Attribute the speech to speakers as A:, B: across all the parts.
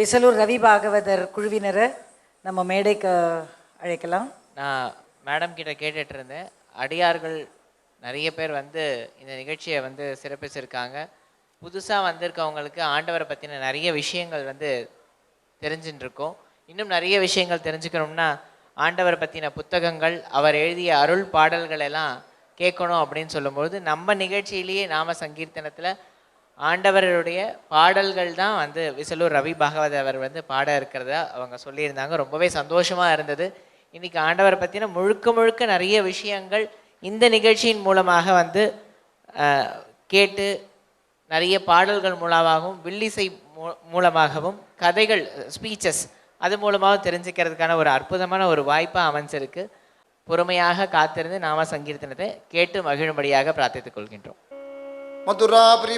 A: விசலூர் ரவி பாகவதர் குழுவினரை நம்ம மேடைக்கு அழைக்கலாம்.
B: நான் மேடம் கிட்ட கேட்டுட்டு இருந்தேன். அடியார்கள் நிறைய பேர் வந்து இந்த நிகழ்ச்சியை வந்து சிறப்பிச்சிருக்காங்க. புதுசாக வந்திருக்கவங்களுக்கு ஆண்டவரை பற்றின நிறைய விஷயங்கள் வந்து தெரிஞ்சுட்டு இருக்கோம் இன்னும் நிறைய விஷயங்கள் தெரிஞ்சுக்கணும்னா ஆண்டவரை பற்றின புத்தகங்கள் அவர் எழுதிய அருள் பாடல்கள் எல்லாம் கேட்கணும் அப்படின்னு சொல்லும்போது நம்ம நிகழ்ச்சியிலேயே நாம சங்கீர்த்தனத்தில் ஆண்டவருடைய பாடல்கள் தான் வந்து விசலூர் ரவி பாகவத் அவர் வந்து பாட இருக்கிறதா அவங்க சொல்லியிருந்தாங்க. ரொம்பவே சந்தோஷமாக இருந்தது. இன்றைக்கி ஆண்டவரை பற்றின முழுக்க முழுக்க நிறைய விஷயங்கள் இந்த நிகழ்ச்சியின் மூலமாக வந்து கேட்டு நிறைய பாடல்கள் மூலமாகவும் வில்லிசை மூ- மூலமாகவும் கதைகள் ஸ்பீச்சஸ் அது மூலமாகவும் தெரிஞ்சுக்கிறதுக்கான ஒரு அற்புதமான ஒரு வாய்ப்பாக அமைஞ்சிருக்கு. பொறுமையாக காத்திருந்து நாம சங்கீர்த்தனத்தை கேட்டு மகிழும்படியாக பிரார்த்தித்துக் கொள்கின்றோம்.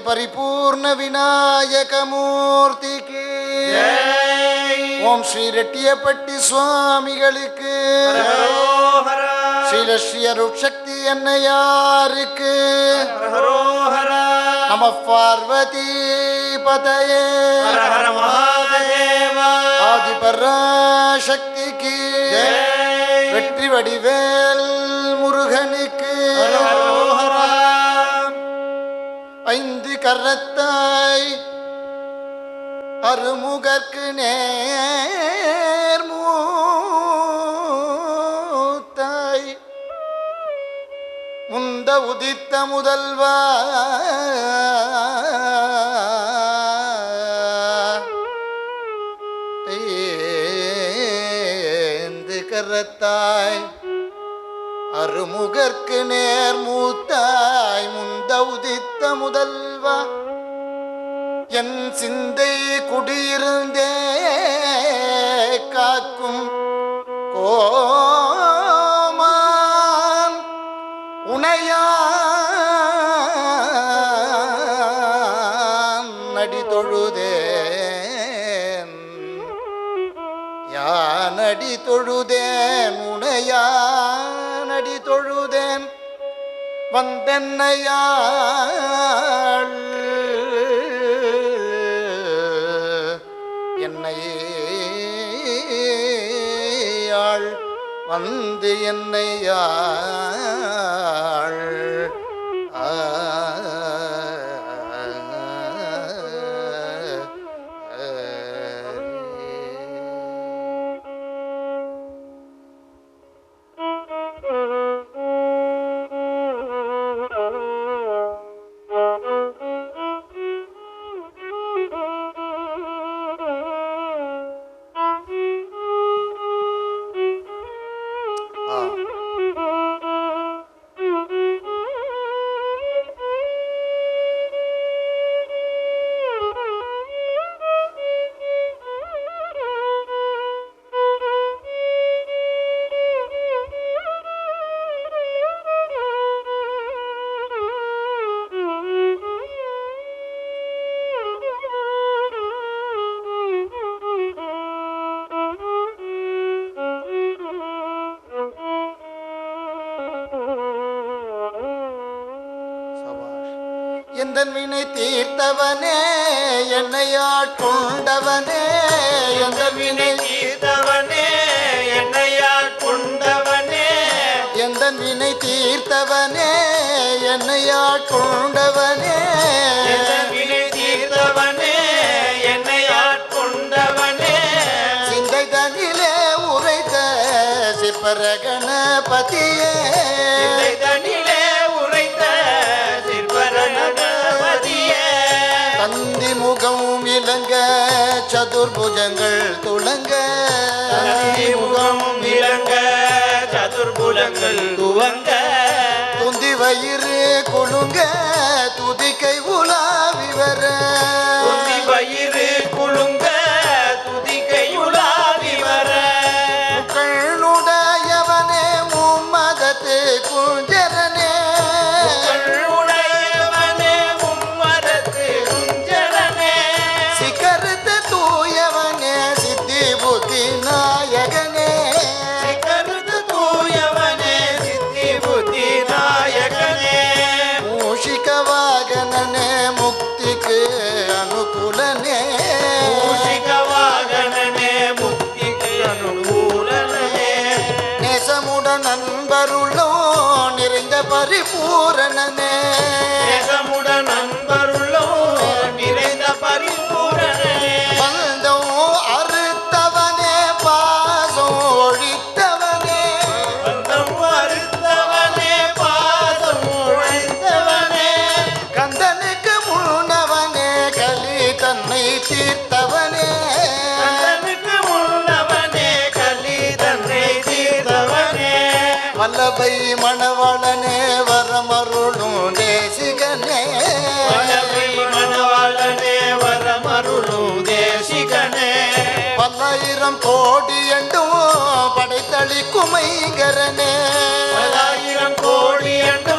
C: பரிபூர்ண விநாயக மூர்த்திக்கு. ஓம் ஸ்ரீ ரெட்டியப்பட்டி சுவாமிகளுக்கு. ஸ்ரீலஸ்ரீ அருட்சக்தி என்னையாருக்கு நம பார்வதி பதயே. ஆதிபராசக்திக்கு. வெற்றி வடிவேல் முருகனுக்கு. கரத்தாய் அருமுகற்கு நேர் மூத்தாய் முந்த உதித்த முதல்வா. ஏந்து கரத்தாய் அருமுகற்கு நேர் மூத்தாய் முந்த உதித்த முதல்வா என் சிந்தை குடியிருந்தே காக்கும் கோமான் உனையான் நடி தொழுதேன் யானடி தொழுதேன் உனையானடி வந்தென்னையாள். என்னையாள் வந்து என்னையாள். எந்த வினை தீர்த்தவனே? என்னையாட்கொண்டவனே எந்த வினை
D: தீர்த்தவனே? என்னையார் கொண்டவனே
C: எந்த வினை தீர்த்தவனே? என்னையாட்கொண்டவனே
D: எந்த வினை தீர்த்தவனே? என்னையார் கொண்டவனே
C: சிந்தை தனிலே உரைத்த சிப்பரகணபதியே. இளங்க சதுர்புஜங்கள் துளங்க
D: முகம் விளங்க சதுர்புலங்கள் துவங்க.
C: துந்தி வயிறு குலுங்க துதிக்கை உலாவி வர. பரிபூரணனே பல்லாயிரம் கோடி என்றும் படைத்தளிக்கும் ஐங்கரனே
D: பல்லாயிரம் கோடி என்று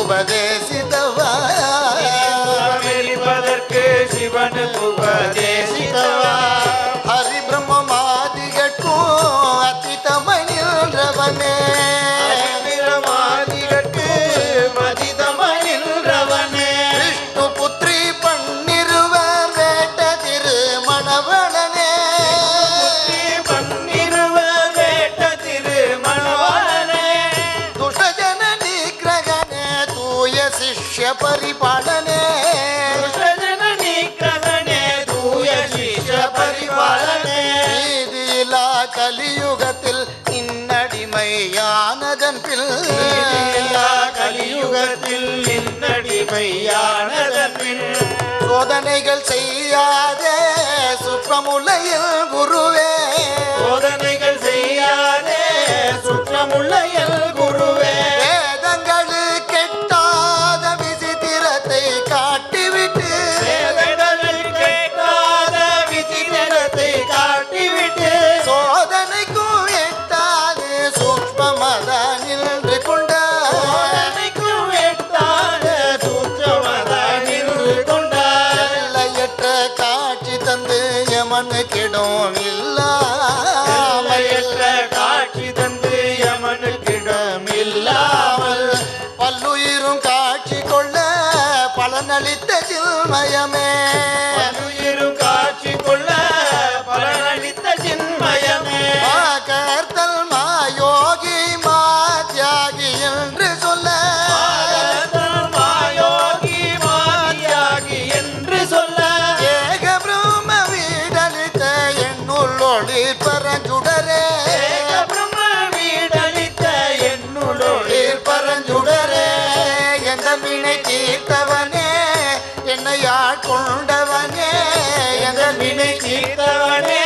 C: உபதேசி கலியுகத்தில்
D: கலியுகத்தில் நின்னடிமையானதற்பின்
C: சோதனைகள் செய்யாதே சுற்றமுலையில் குருவே.
D: சோதனைகள் செய்யாதே
C: சுற்றமுலையில் தீர்த்தவனே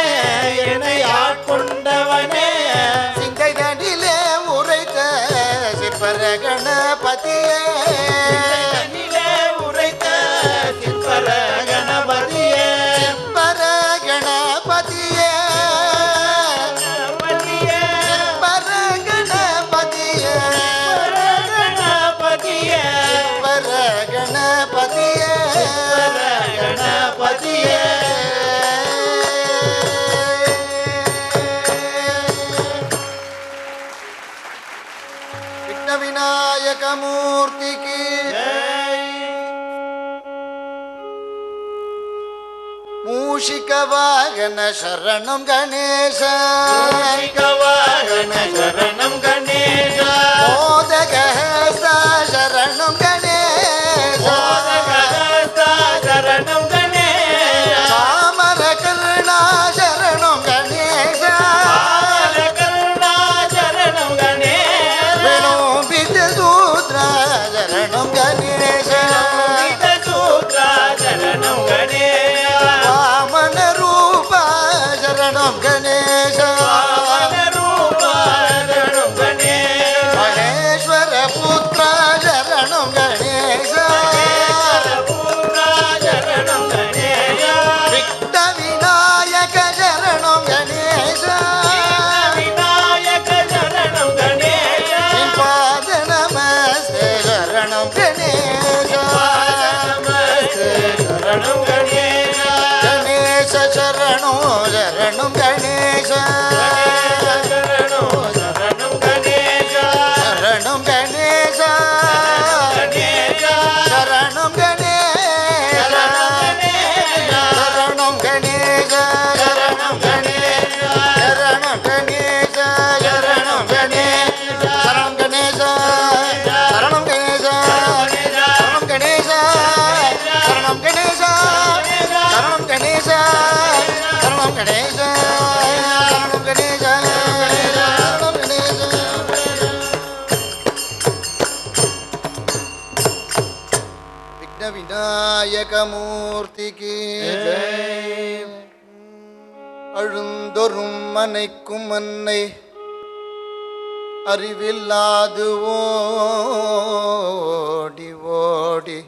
C: வாகன சரணம் கணேச
D: வாகன சரணம் கணேச
C: சரணோ சரணம் கணேசா. ஞானமூர்த்திக்கு அழுந்தொரும் மனைக்கும் மன்னை அறிவில்லாது ஓடி ஓடி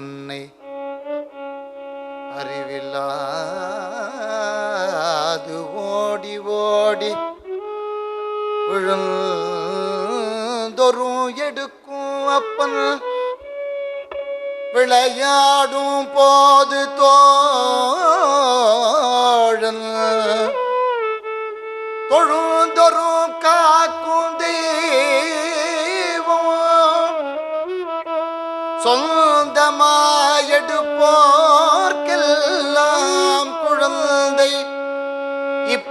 C: மன்னை அறிவில்லாது ஓடி ஓடி விழுந்தொரும் எடுக்கும் அப்பன் விளையாடும் போது தோ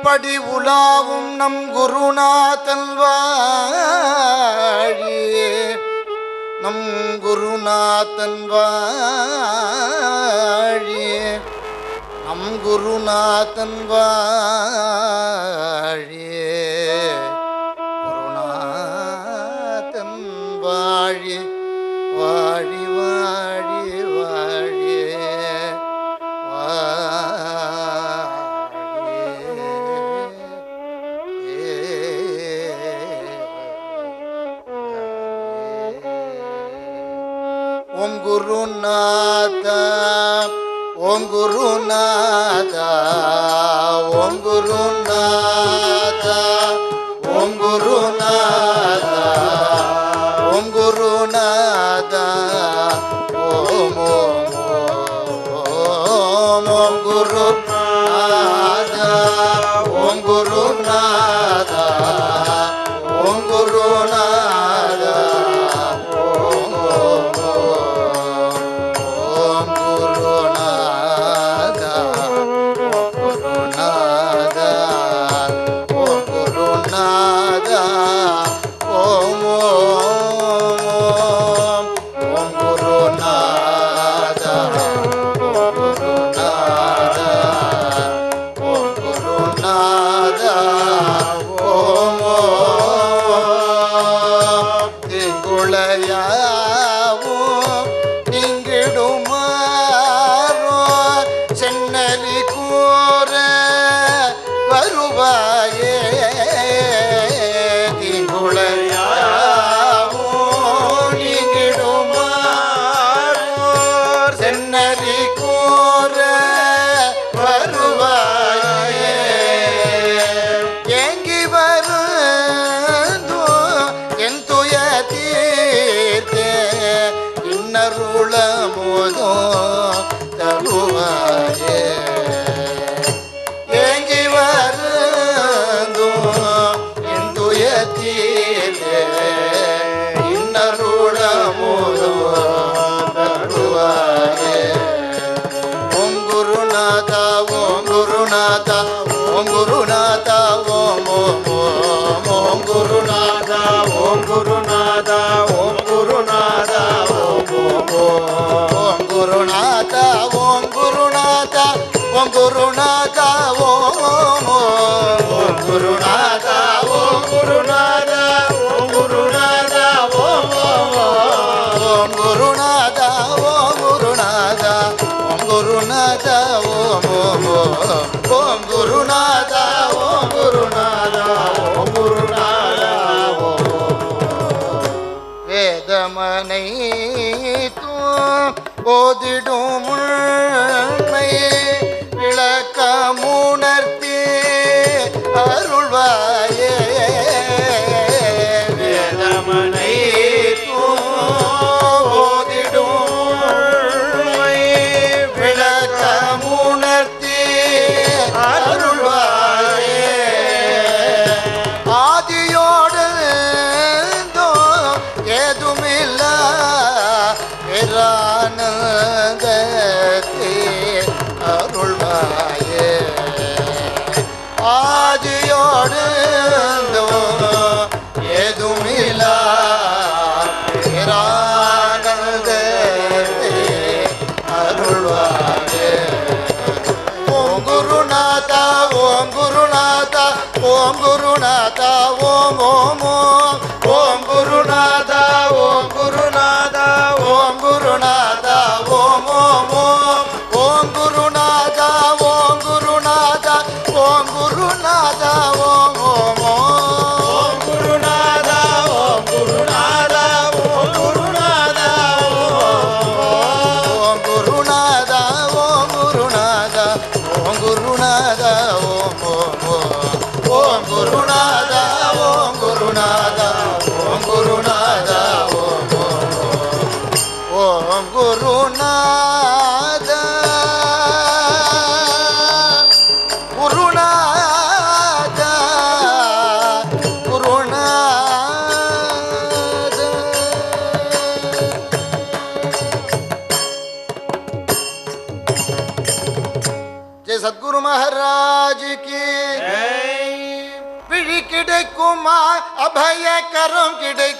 C: அப்படி உலாவும் நம் குருநாதன்வாழியே நம் குருநாதன்வாழியே நம் குருநாதன்வாழியே ಗುರುನಾಥ ಓಂ ಓಂ ಗುರುನಾಥ ಓಂ ಗುರುನಾಥ ಓಂ ಗುರುನಾಥ ಓಂ ಓಂ ಗುರುನಾಥ ಓಂ ಗುರುನಾಥ ಓಂ ಗುರುನಾಥ ಓಂ ಓಂ ಓಂ ಗುರುನಾಥ தயக்கரம் கிடைக்கும்.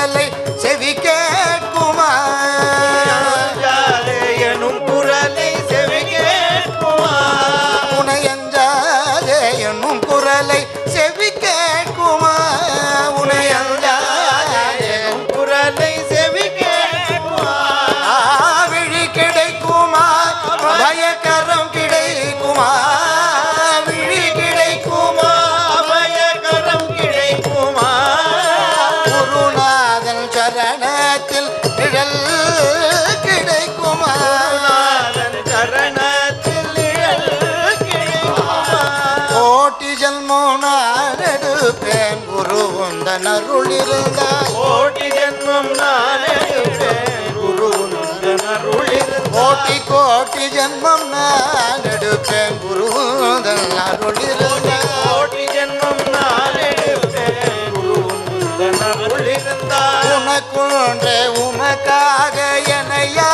C: குரலை செவி கேட்குமா
D: அருள் இருந்த
C: கோட்டி ஜென்மம் நானே குரு அருள் கோட்டி கோட்டி ஜென்மம் நான் எடுப்பேன். குருந்தன் அருள்
D: கோட்டி ஜென்மம் நான் எடுப்பேன்
C: குருந்தன் அருள் உனக்காக என்னையா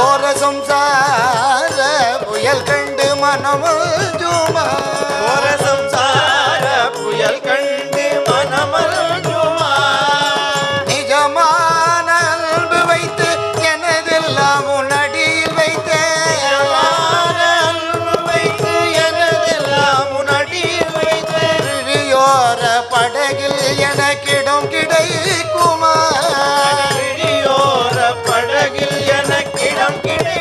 D: போற சம்சார புயல் கண்டு மனமும் ஜூமா. போற
C: சம்சார புயல் கண்டு வாழ்கிறேன்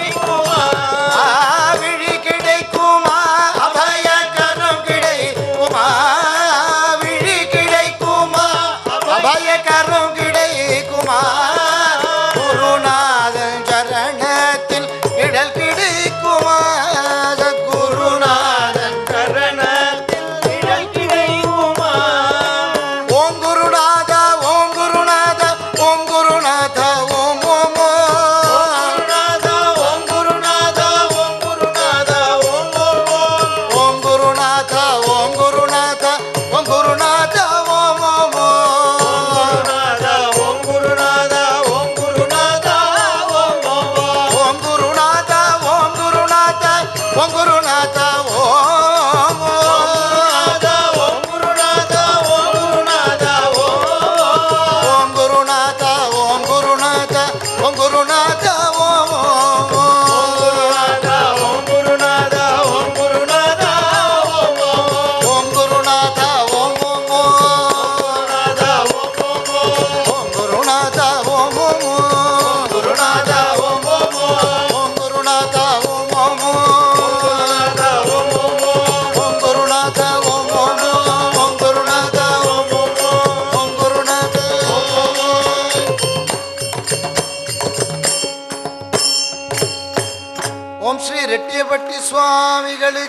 C: coronada சுவாமிகளுக்கு